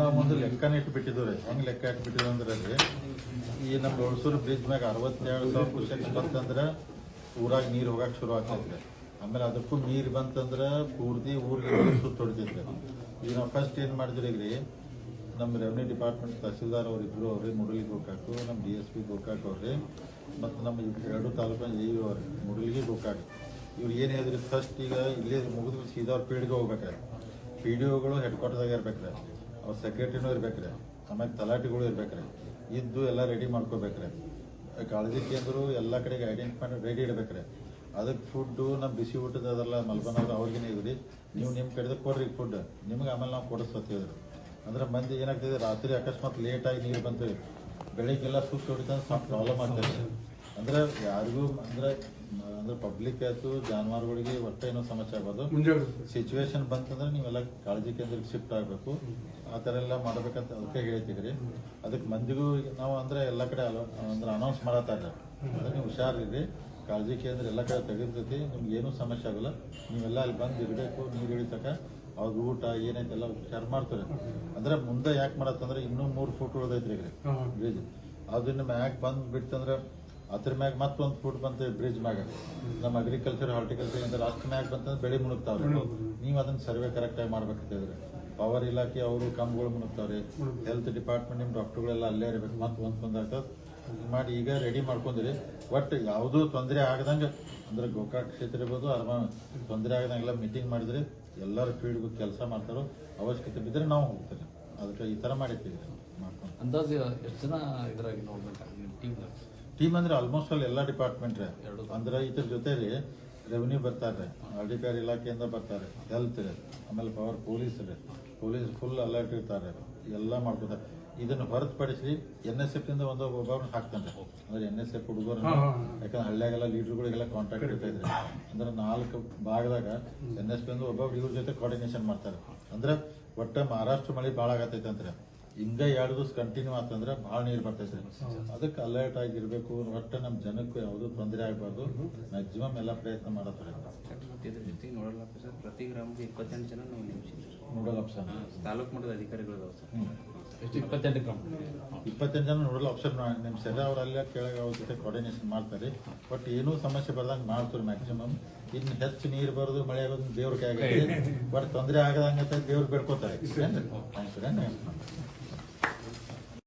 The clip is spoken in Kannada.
ನಾವು ಒಂದು ಲೆಕ್ಕನ ಇಟ್ಬಿಟ್ಟಿದ್ವಿ ರೀ ಹೆಂಗ್ ಲೆಕ್ಕ ಇಟ್ಬಿಟ್ಟಿದ್ರು ಅಂದ್ರೆ ಈ ನಮ್ಮ ದೊಡ್ಸೂರು ಬ್ರಿಡ್ಜ್ ಮ್ಯಾಗ ಅರವತ್ತೇಳು ಸಾವಿರ ಕ್ಯೂಸೆಕ್ ಬಂತಂದ್ರೆ ಊರಾಗ ನೀರು ಹೋಗಕ್ಕೆ ಶುರು ಆಗ್ತೈತೆ. ಆಮೇಲೆ ಅದಕ್ಕೂ ನೀರು ಬಂತಂದ್ರೆ ಪೂರ್ತಿ ಊರಿಗೆ ಸುತ್ತ ಹೊಡಿತೈತೆ. ಈಗ ನಾವು ಫಸ್ಟ್ ಏನು ಮಾಡಿದ್ರಿ ಈಗ ನಮ್ಮ ರೆವೆನ್ಯೂ ಡಿಪಾರ್ಟ್ಮೆಂಟ್ ತಹಸೀಲ್ದಾರ್ ಅವ್ರು ಇಬ್ರು ಅವ್ರಿ ಮುರಳಿ ಗೋಕಾಕು ನಮ್ಮ ಡಿ ಎಸ್ ಪಿ ಗೋಕಾಕ್ ಅವ್ರಿ, ಮತ್ತು ನಮ್ಮ ಎರಡು ತಾಲೂಕಿನ ಎ ಇ ಅವ್ರಿ ಮುಡಲಿಗೆ ಗೋಕಾಕ್. ಇವ್ರು ಏನು ಹೇಳಿದ್ರಿ ಫಸ್ಟ್ ಈಗ ಇಲ್ಲೇ ಮುಗಿದು ಸೀದಾ ಅವ್ರ ಪೀಳಿಗೆ ಹೋಗ್ಬೇಕಾರೆ. ಪಿ ಡಿ ಒಗಳು ಹೆಡ್ ಕ್ವಾರ್ಟರ್ದಾಗ ಇರ್ಬೇಕ್ರೆ. ಅವ್ರ ಸೆಕ್ರೆಟರಿನೂ ಇರ್ಬೇಕ್ರೆ. ಆಮೇಲೆ ತಲಾಟಿಗಳು ಇರ್ಬೇಕ್ರೆ. ಇದ್ದು ಎಲ್ಲ ರೆಡಿ ಮಾಡ್ಕೋಬೇಕ್ರೆ. ಕಾಳಜಿ ಕೇಂದ್ರ ಎಲ್ಲ ಕಡೆಗೆ ಐಡೆಂಟಿಫೈ ರೆಡಿ ಇಡ್ಬೇಕ್ರೆ. ಅದಕ್ಕೆ ಫುಡ್ಡು ನಮ್ಮ ಬಿಸಿ ಊಟದ ಅದೆಲ್ಲ ಮಲ್ಬನವ್ರು ಅವ್ರಿಗೇನೆ ಇದ್ರಿ. ನೀವು ನಿಮ್ಮ ಕಡೆದ ಕೊಡ್ರಿ ಫುಡ್ ನಿಮ್ಗೆ ಆಮೇಲೆ ನಾವು ಕೊಡಿಸ್ತೀವಿ ಅಂದ್ರೆ ಮಂದಿ ಏನಾಗ್ತದೆ ರಾತ್ರಿ ಅಕಸ್ಮಾತ್ ಲೇಟಾಗಿ ನೀರು ಬಂತು. ಬೆಳಿಗ್ಗೆಲ್ಲ ಸುಟ್ಟು ಹೊಡಿತಂದ್ರೆ ಸ್ವಲ್ಪ ಪ್ರಾಬ್ಲಮ್ ಆಗ್ತದೆ ಅಂದ್ರೆ ಯಾರಿಗೂ ಅಂದ್ರೆ ಅಂದ್ರೆ ಪಬ್ಲಿಕ್ ಆಯ್ತು ಜಾನುವಾರುಗಳಿಗೆ ಒಟ್ಟ ಏನೋ ಸಮಸ್ಯೆ ಆಗ್ಬೋದು. ಸಿಚುವೇಶನ್ ಬಂತಂದ್ರೆ ನೀವೆಲ್ಲ ಕಾಳಜಿ ಕೇಂದ್ರಕ್ಕೆ ಶಿಫ್ಟ್ ಆಗಬೇಕು. ಆ ಥರ ಎಲ್ಲ ಮಾಡ್ಬೇಕಂತ ಅದಕ್ಕೆ ಹೇಳ್ತಿದ್ರಿ ಅದಕ್ಕೆ ಮಂದಿಗೂ ನಾವು ಅಂದ್ರೆ ಎಲ್ಲ ಕಡೆ ಅಂದ್ರೆ ಅನೌನ್ಸ್ ಮಾಡತ್ತಾರೆ ಅಂದ್ರೆ ನೀವು ಹುಷಾರಿರಿ. ಕಾಳಜಿ ಕೇಂದ್ರ ಎಲ್ಲ ಕಡೆ ತೆಗೆದಿರ್ತೈತಿ. ನಿಮ್ಗೆ ಏನೂ ಸಮಸ್ಯೆ ಆಗಲ್ಲ. ನೀವೆಲ್ಲ ಅಲ್ಲಿ ಬಂದು ಇರಬೇಕು ನೀರು ಇಳಿತಕ ಅವ್ರ ಊಟ ಏನೈತೆಲ್ಲ ಹುಷಾರು ಮಾಡ್ತಾರೆ. ಅಂದ್ರೆ ಮುಂದೆ ಯಾಕೆ ಮಾಡತ್ತಂದ್ರೆ ಇನ್ನೂ ಮೂರು ಫೋಟೋ ಉಳ್ದೈತ್ರಿ ಬ್ರಿಡ್ಜ್ ಅದನ್ನ ಯಾಕೆ ಬಂದು ಬಿಡ್ತಂದ್ರೆ ಅದ್ರ ಮ್ಯಾಗ ಮತ್ತೊಂದು ಫುಡ್ ಬಂತ ಬ್ರಿಡ್ಜ್ ಮ್ಯಾಗ. ನಮ್ಮ ಅಗ್ರಿಕಲ್ಚರ್ ಹಾರ್ಟಿಕಲ್ಚರ್ ಇಂದ ಅಷ್ಟು ಮ್ಯಾಗ ಬಂತಂದ್ರೆ ಬೆಳೆ ಮುಳುಗ್ತಾವ್ರಿ ನೀವು ಅದನ್ನ ಸರ್ವೆ ಕರೆಕ್ಟ್ ಆಗಿ ಮಾಡ್ಬೇಕಂತಿದ್ರೆ ಪವರ್ ಇಲಾಖೆ ಅವರು ಕಂಬಗಳು ಮುಳುಗ್ತಾವ್ರಿ ಹೆಲ್ತ್ ಡಿಪಾರ್ಟ್ಮೆಂಟ್ ನಿಮ್ಮ ಡಾಕ್ಟರ್ಗಳೆಲ್ಲ ಅಲ್ಲೇ ಇರ್ಬೇಕು. ಮತ್ತೆ ಒಂದು ಬಂದಾಗ್ತದೆ ಮಾಡಿ ಈಗ ರೆಡಿ ಮಾಡ್ಕೊಂಡ್ರಿ. ಒಟ್ಟು ಯಾವುದೂ ತೊಂದರೆ ಆಗದಂಗೆ, ಅಂದ್ರೆ ಗೋಕಾಕ್ ಕ್ಷೇತ್ರ ಇರ್ಬೋದು, ಅರ್ಮ ತೊಂದರೆ ಆಗದಂಗೆಲ್ಲ ಮೀಟಿಂಗ್ ಮಾಡಿದ್ರೆ ಎಲ್ಲರ ಫೀಲ್ಡ್ ಕೆಲಸ ಮಾಡ್ತಾರೋ ಅವಶ್ಯಕತೆ ಬಿದ್ದರೆ ನಾವು ಹೋಗ್ತೀವಿ. ಅದಕ್ಕೆ ಈ ಥರ ಮಾಡಿರ್ತೀವಿ. ಮಾಡ್ಕೊಂಡು. ಅಂದಾಜು ಎಷ್ಟು ಜನ ಇದ್ರಾಗಿ ನೋಡ್ಬೇಕು? ಟೀಮ್ ಅಂದ್ರೆ ಆಲ್ಮೋಸ್ಟ್ ಅಲ್ಲಿ ಎಲ್ಲ ಡಿಪಾರ್ಟ್ಮೆಂಟ್ ರೀ. ಅಂದ್ರೆ ಇದ್ರ ಜೊತೆಲಿ ರೆವಿನ್ಯೂ ಬರ್ತಾರೆ. ಅಧಿಕಾರಿ ಇಲಾಖೆಯಿಂದ ಬರ್ತಾರೆ. ಹೆಲ್ತ್ ರೀ. ಆಮೇಲೆ ಪವರ್ ಪೊಲೀಸ್ ರೀ. ಪೊಲೀಸ್ ಫುಲ್ ಅಲರ್ಟ್ ಇರ್ತಾರೆ. ಎಲ್ಲ ಮಾಡ್ಕೊತಾರೆ. ಇದನ್ನು ಹೊರತುಪಡಿಸಿ ಎನ್ ಎಸ್ ಎಫ್ ಇಂದ ಒಂದು ಒಬ್ಬರನ್ನು ಹಾಕ್ತಾನೆ. ಅಂದ್ರೆ ಎನ್ ಎಸ್ ಎಫ್ ಹುಡುಗರು. ಯಾಕಂದ್ರೆ ಹಳ್ಳಿಯಾಗೆಲ್ಲ ಲೀಡರ್ಗಳಿಗೆಲ್ಲ ಕಾಂಟ್ಯಾಕ್ಟ್ ಇರ್ತಾ ಇದ್ರಿ ಅಂದ್ರೆ ನಾಲ್ಕು ಭಾಗದಾಗ ಎನ್ ಎಸ್ ಪಿ ಇಂದ ಒಬ್ಬೊಬ್ರು ಇವ್ರ ಜೊತೆ ಕೋಆರ್ಡಿನೇಷನ್ ಮಾಡ್ತಾರೆ. ಅಂದ್ರೆ ಒಟ್ಟ ಮಹಾರಾಷ್ಟ್ರ ಮಳೆ ಭಾಳ ಆಗತೈತೆ ಅಂದ್ರೆ ಹಿಂಗ ಎರಡು ದಿವಸ ಕಂಟಿನ್ಯೂ ಆತಂದ್ರೆ ಭಾಳ ನೀರು ಬರ್ತೈತೆ ಅದಕ್ಕೆ ಅಲರ್ಟ್ ಆಗಿರ್ಬೇಕು ಒಟ್ಟು ನಮ್ಮ ಜನಕ್ಕೂ ಯಾವುದೂ ತೊಂದರೆ ಆಗಬಾರ್ದು. ಮ್ಯಾಕ್ಸಿಮಮ್ ಎಲ್ಲ ಪ್ರಯತ್ನ ಮಾಡತ್ತಾರೆ. ಮತ್ತೆ ಇದ್ರ ಜೊತೆಗೆ ನೋಡಲ್ ಆಫೀಸರ್ ಪ್ರತಿ ಗ್ರಾಮಕ್ಕೆ ಇಪ್ಪತ್ತೆಂಟು ಜನ ನಾವು ನೇಮಿಸಿದ್ವಿ ನೋಡಲ್ ಆಪ್ಷನ್ ತಾಲೂಕು ಮಟ್ಟದ ಅಧಿಕಾರಿಗಳು ಸರ್. ಇಪ್ಪತ್ತೆಂಟು ಗ್ರಾಮ. ಇಪ್ಪತ್ತೆಂಟು ಜನ ನೋಡಲ್ ಆಪ್ಷನ್ ನಿಮ್ಮ ಅವ್ರು ಅಲ್ಲೇ ಕೆಳಗೆ ಅವ್ರ ಜೊತೆ ಕೋಆರ್ಡಿನೇಷನ್ ಮಾಡ್ತಾರೆ. ಬಟ್ ಏನೂ ಸಮಸ್ಯೆ ಬರ್ದಂಗೆ ಮಾಡ್ತಾರೆ ಮ್ಯಾಕ್ಸಿಮಮ್ ಇನ್ನು ಹೆಚ್ಚು ನೀರು ಬರೋದು ಮಳೆ ಆಗೋದು ದೇವ್ರ ಆಗಿದೆ ಬಟ್ ತೊಂದರೆ ಆಗದಂಗೆ ದೇವ್ರು ಬೇಡ್ಕೋತಾರೆ.